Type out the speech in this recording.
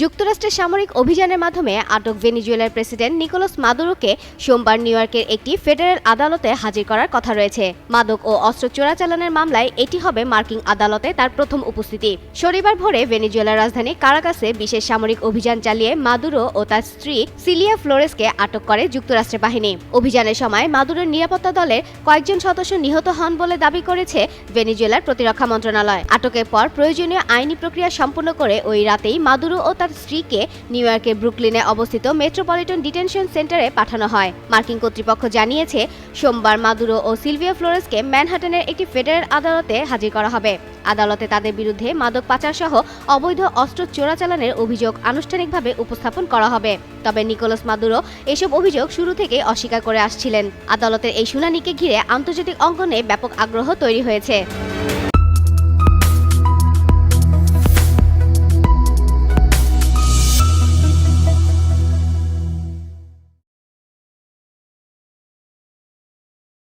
যুক্তরাষ্ট্রের সামরিক অভিযানের মাধ্যমে আটক ভেনিজুয়েলার প্রেসিডেন্ট নিকোলাস মাদুরোকে সোমবার নিউ ইয়র্কের একটি ফেডারেল আদালতে হাজির করার কথা রয়েছে। মাদক ও অস্ত্র চোরাচালানের মামলায় এটি হবে মার্কিন আদালতে তার প্রথম উপস্থিতি। শনিবার ভোরে ভেনিজুয়েলার রাজধানী কারাকাসে বিশেষ সামরিক অভিযান চালিয়ে মাদুরো ও তার স্ত্রী সিলিয়া ফ্লোরেসকে আটক করে যুক্তরাষ্ট্রের বাহিনী। অভিযানের সময় মাদুরোর নিরাপত্তা দলের কয়েকজন সদস্য নিহত হন বলে দাবি করেছে ভেনিজুয়েলার প্রতিরক্ষা মন্ত্রণালয়। আটকের পর প্রয়োজনীয় আইনি প্রক্রিয়া সম্পন্ন করে ওই রাতেই মাদুরো ও তার স্ত্রীকে নিউ ইয়র্কের ব্রুকলিনে অবস্থিত মেট্রোপলিটন ডিটেনশন সেন্টারে পাঠানো হয়। মার্কিন কর্তৃপক্ষ জানিয়েছে, সোমবার মাদুরো ও সিলভিয়া ফ্লোরেসকে ম্যানহাটনের একটি ফেডারেল আদালতে হাজির করা হবে। আদালতে তাদের বিরুদ্ধে মাদক পাচার সহ অবৈধ অস্ত্র চোরাচালানের অভিযোগ আনুষ্ঠানিকভাবে উপস্থাপন করা হবে। তবে নিকোলাস মাদুরো এসব অভিযোগ শুরু থেকে অস্বীকার করে আসছিলেন। আদালতের এই শুনানিকে ঘিরে আন্তর্জাতিক অঙ্গনে ব্যাপক আগ্রহ তৈরি হয়েছে।